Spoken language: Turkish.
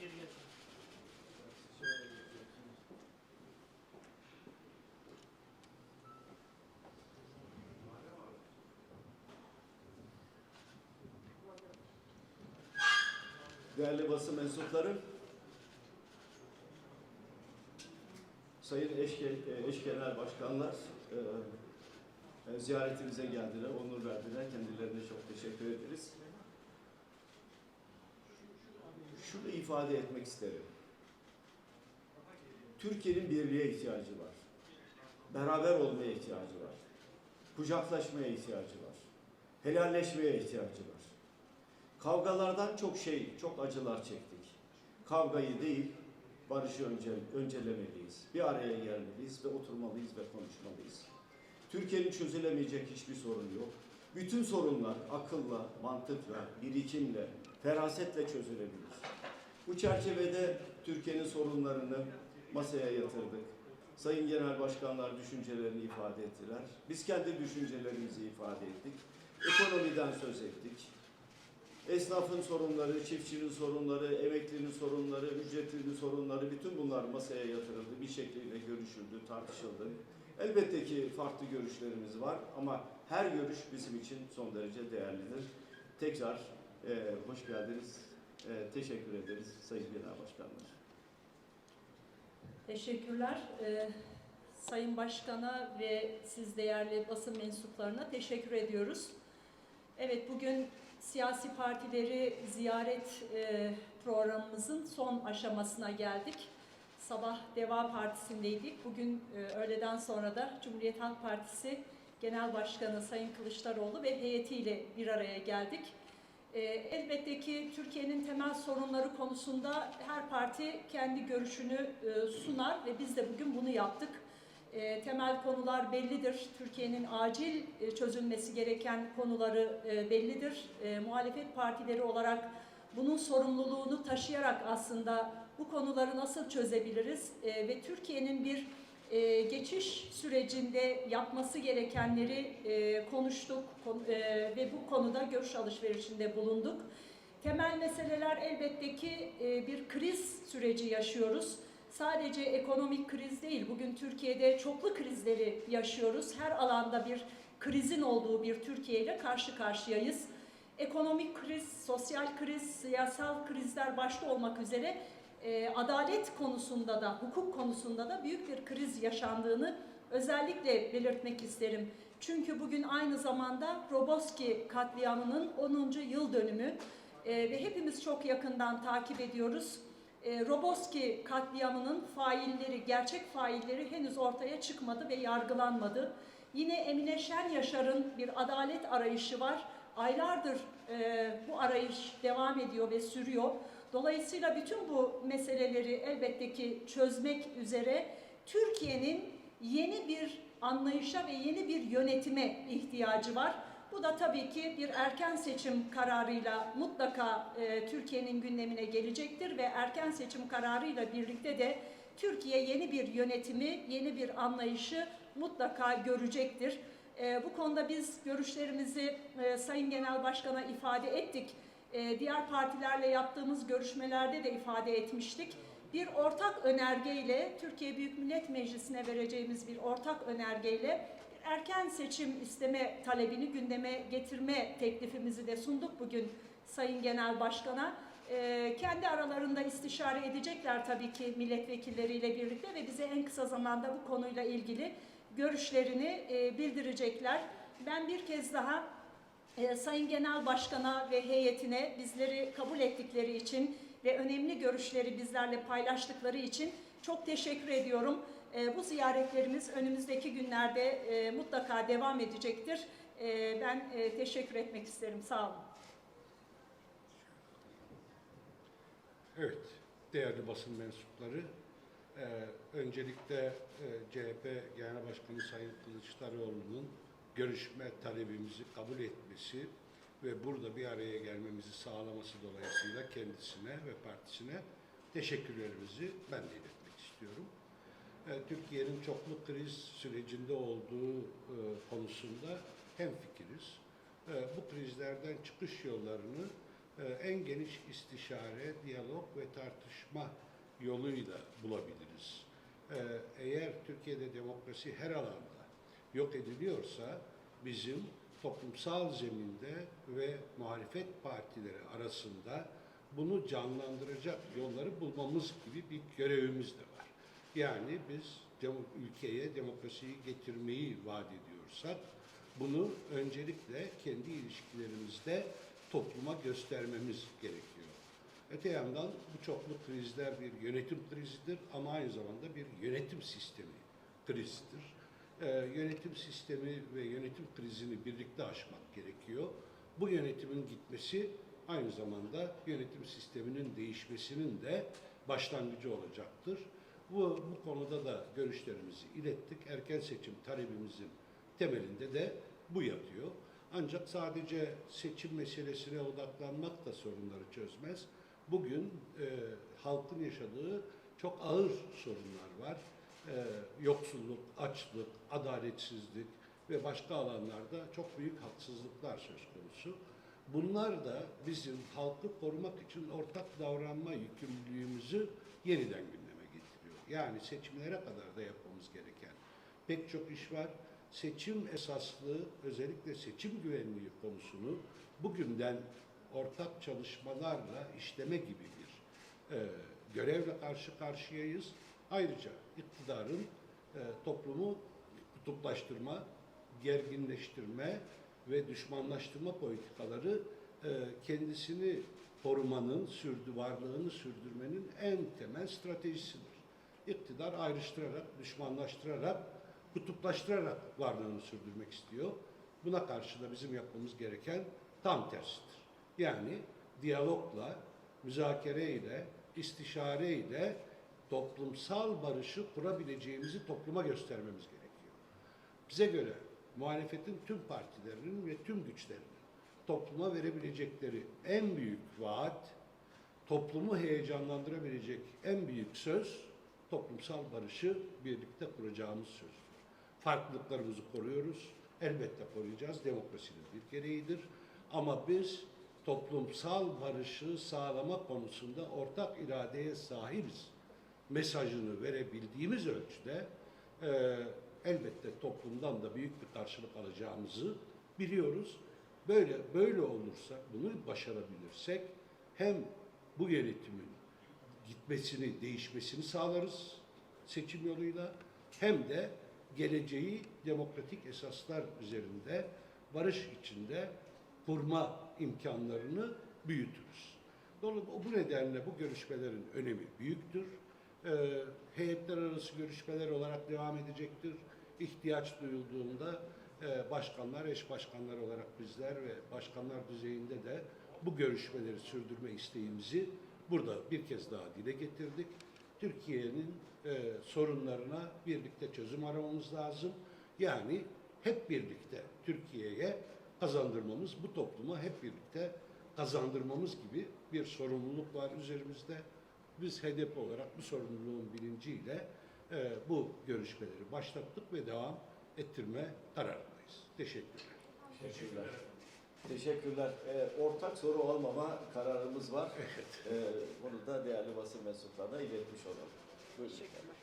Geri geç. Değerli basın mensupları, Sayın eş, e, eş başkanlar e, e, ziyaretimize geldiler, onur verdiler. Kendilerine çok teşekkür ederiz. Şunu ifade etmek isterim. Türkiye'nin birliğe ihtiyacı var. Beraber olmaya ihtiyacı var. Kucaklaşmaya ihtiyacı var. Helalleşmeye ihtiyacı var. Kavgalardan çok şey, çok acılar çektik. Kavgayı değil, barışı önce, öncelemeliyiz. Bir araya gelmeliyiz ve oturmalıyız ve konuşmalıyız. Türkiye'nin çözülemeyecek hiçbir sorun yok. Bütün sorunlar akılla, mantıkla, birikimle, ferasetle çözülebilir. Bu çerçevede Türkiye'nin sorunlarını masaya yatırdık. Sayın Genel Başkanlar düşüncelerini ifade ettiler. Biz kendi düşüncelerimizi ifade ettik. Ekonomiden söz ettik. Esnafın sorunları, çiftçinin sorunları, emeklinin sorunları, ücretlinin sorunları bütün bunlar masaya yatırıldı. Bir şekilde görüşüldü, tartışıldı. Elbette ki farklı görüşlerimiz var ama her görüş bizim için son derece değerlidir. Tekrar e, hoş geldiniz. E, teşekkür ederiz Sayın Genel Başkanlar. Teşekkürler. Ee, Sayın Başkan'a ve siz değerli basın mensuplarına teşekkür ediyoruz. Evet bugün siyasi partileri ziyaret e, programımızın son aşamasına geldik. Sabah Deva Partisi'ndeydik. Bugün e, öğleden sonra da Cumhuriyet Halk Partisi Genel Başkanı Sayın Kılıçdaroğlu ve heyetiyle bir araya geldik. E, elbette ki Türkiye'nin temel sorunları konusunda her parti kendi görüşünü e, sunar ve biz de bugün bunu yaptık. E, temel konular bellidir. Türkiye'nin acil e, çözülmesi gereken konuları e, bellidir. E, muhalefet partileri olarak bunun sorumluluğunu taşıyarak aslında bu konuları nasıl çözebiliriz ve Türkiye'nin bir e, geçiş sürecinde yapması gerekenleri e, konuştuk kon- e, ve bu konuda görüş alışverişinde bulunduk. Temel meseleler elbette ki e, bir kriz süreci yaşıyoruz. Sadece ekonomik kriz değil, bugün Türkiye'de çoklu krizleri yaşıyoruz. Her alanda bir krizin olduğu bir Türkiye ile karşı karşıyayız. Ekonomik kriz, sosyal kriz, siyasal krizler başta olmak üzere e, adalet konusunda da, hukuk konusunda da büyük bir kriz yaşandığını özellikle belirtmek isterim. Çünkü bugün aynı zamanda Roboski katliamının 10. yıl dönümü e, ve hepimiz çok yakından takip ediyoruz. E, Roboski katliamının failleri, gerçek failleri henüz ortaya çıkmadı ve yargılanmadı. Yine Emine Şen Yaşar'ın bir adalet arayışı var. Aylardır e, bu arayış devam ediyor ve sürüyor. Dolayısıyla bütün bu meseleleri elbette ki çözmek üzere Türkiye'nin yeni bir anlayışa ve yeni bir yönetime ihtiyacı var. Bu da tabii ki bir erken seçim kararıyla mutlaka e, Türkiye'nin gündemine gelecektir ve erken seçim kararıyla birlikte de Türkiye yeni bir yönetimi, yeni bir anlayışı mutlaka görecektir. E, bu konuda biz görüşlerimizi e, Sayın Genel Başkan'a ifade ettik. E, diğer partilerle yaptığımız görüşmelerde de ifade etmiştik. Bir ortak önergeyle, Türkiye Büyük Millet Meclisi'ne vereceğimiz bir ortak önergeyle erken seçim isteme talebini gündeme getirme teklifimizi de sunduk bugün Sayın Genel Başkan'a. E, kendi aralarında istişare edecekler tabii ki milletvekilleriyle birlikte ve bize en kısa zamanda bu konuyla ilgili görüşlerini e, bildirecekler. Ben bir kez daha e, Sayın Genel Başkan'a ve heyetine bizleri kabul ettikleri için ve önemli görüşleri bizlerle paylaştıkları için çok teşekkür ediyorum. E, bu ziyaretlerimiz önümüzdeki günlerde e, mutlaka devam edecektir. E, ben e, teşekkür etmek isterim. Sağ olun. Evet, değerli basın mensupları, e, öncelikle CHP Genel Başkanı Sayın Kılıçdaroğlu'nun görüşme talebimizi kabul etmesi ve burada bir araya gelmemizi sağlaması dolayısıyla kendisine ve partisine teşekkürlerimizi ben de iletmek istiyorum. E, Türkiye'nin çoklu kriz sürecinde olduğu e, konusunda hemfikiriz. E, Bu krizlerden çıkış yollarını en geniş istişare, diyalog ve tartışma yoluyla bulabiliriz. Eğer Türkiye'de demokrasi her alanda yok ediliyorsa bizim toplumsal zeminde ve muhalefet partileri arasında bunu canlandıracak yolları bulmamız gibi bir görevimiz de var. Yani biz ülkeye demokrasiyi getirmeyi vaat ediyorsak bunu öncelikle kendi ilişkilerimizde topluma göstermemiz gerekiyor. Öte yandan bu çoklu krizler bir yönetim krizidir ama aynı zamanda bir yönetim sistemi krizidir. Ee, yönetim sistemi ve yönetim krizini birlikte aşmak gerekiyor. Bu yönetimin gitmesi aynı zamanda yönetim sisteminin değişmesinin de başlangıcı olacaktır. Bu, bu konuda da görüşlerimizi ilettik. Erken seçim talebimizin temelinde de bu yatıyor. Ancak sadece seçim meselesine odaklanmak da sorunları çözmez. Bugün e, halkın yaşadığı çok ağır sorunlar var. E, yoksulluk, açlık, adaletsizlik ve başka alanlarda çok büyük haksızlıklar söz konusu. Bunlar da bizim halkı korumak için ortak davranma yükümlülüğümüzü yeniden gündeme getiriyor. Yani seçimlere kadar da yapmamız gereken pek çok iş var. Seçim esaslı, özellikle seçim güvenliği konusunu bugünden ortak çalışmalarla işleme gibi bir e, görevle karşı karşıyayız. Ayrıca iktidarın e, toplumu kutuplaştırma, gerginleştirme ve düşmanlaştırma politikaları e, kendisini korumanın, sürdü varlığını sürdürmenin en temel stratejisidir. İktidar ayrıştırarak, düşmanlaştırarak, kutuplaştırarak varlığını sürdürmek istiyor. Buna karşı da bizim yapmamız gereken tam tersidir. Yani diyalogla, müzakereyle, istişareyle toplumsal barışı kurabileceğimizi topluma göstermemiz gerekiyor. Bize göre muhalefetin tüm partilerinin ve tüm güçlerinin topluma verebilecekleri en büyük vaat, toplumu heyecanlandırabilecek en büyük söz, toplumsal barışı birlikte kuracağımız sözdür. Farklılıklarımızı koruyoruz, elbette koruyacağız, demokrasinin bir gereğidir. Ama biz toplumsal barışı sağlama konusunda ortak iradeye sahibiz mesajını verebildiğimiz ölçüde e, elbette toplumdan da büyük bir karşılık alacağımızı biliyoruz. Böyle böyle olursa bunu başarabilirsek hem bu yönetimin gitmesini, değişmesini sağlarız seçim yoluyla hem de geleceği demokratik esaslar üzerinde barış içinde kurma imkanlarını büyütürüz. Dolayısıyla bu nedenle bu görüşmelerin önemi büyüktür. Ee, heyetler arası görüşmeler olarak devam edecektir. İhtiyaç duyulduğunda e, başkanlar, eş başkanlar olarak bizler ve başkanlar düzeyinde de bu görüşmeleri sürdürme isteğimizi burada bir kez daha dile getirdik. Türkiye'nin e, sorunlarına birlikte çözüm aramamız lazım. Yani hep birlikte Türkiye'ye kazandırmamız, bu topluma hep birlikte kazandırmamız gibi bir sorumluluk var üzerimizde. Biz HDP olarak bu sorumluluğun bilinciyle e, bu görüşmeleri başlattık ve devam ettirme kararındayız. Teşekkürler. Teşekkürler. Teşekkürler. Ee, ortak soru olmama kararımız var. Evet. Ee, bunu da değerli basın mensuplarına iletmiş olalım. Buyurun. Teşekkürler.